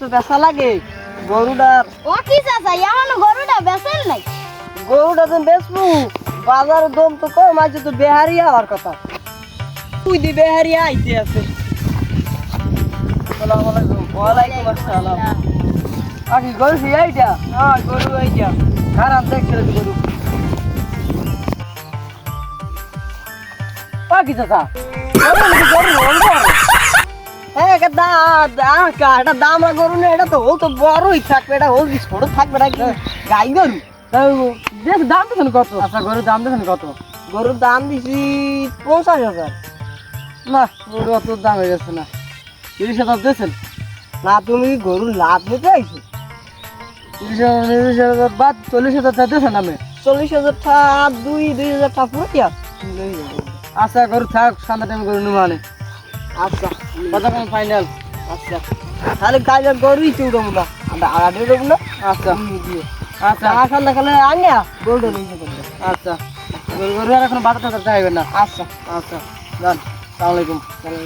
তো বেচা লাগে? গরুটার ও কি চাচা এমন গরুটা বেচেন নাই? গরুটা তো বেচবো বাজারের দাম তো কম আছে তো বেহারিয়া হওয়ার কথা। তুই দি বেহারিয়া আইতে আছে। আসসালামু আলাইকুম। ওয়ালাইকুম আসসালাম। আকি গরু কি আইটা হ্যাঁ গরু আইটা খারাপ দেখছিল গরু। পাকি চাচা। হ্যাঁ এটা দা- দা- কা- এটা দামরা গরু না এটা তো ও তো বড়ই থাকবে এটা ও ছোট থাকবে না কি গাই গরু? দেখ দাম দিচ্ছেন কত। আচ্ছা গরুর দাম দিচ্ছেন কত? গরুর দাম দিছি পঞ্চাশ হাজার। না গরু অত দাম হয়ে যাচ্ছে না। তিরিশ হাজার দিয়েছেন? না তুমি গরুর লাভ নিতে আইছো? তিরিশ হাজার তিরিশ হাজার বাদ চল্লিশ হাজার টাকা দিয়েছেন আমি চল্লিশ হাজার টাকা দুই দুই হাজার টাকা পুরো কি আচ্ছা গরু থাক সন্ধ্যা টাইমে গরু আনে। আচ্ছা কত কোন ফাইনাল আচ্ছা। তাহলে কাজে গরুই চুড়বো না আমরা আড়াটে দেবো না? আচ্ছা। আচ্ছা। আসার দেখালে আনে গরুটা আচ্ছা। গরু আর এখন বাজার টাজার চাইবেন না। আচ্ছা। আচ্ছা। যান সালামালাইকুম। তাহলে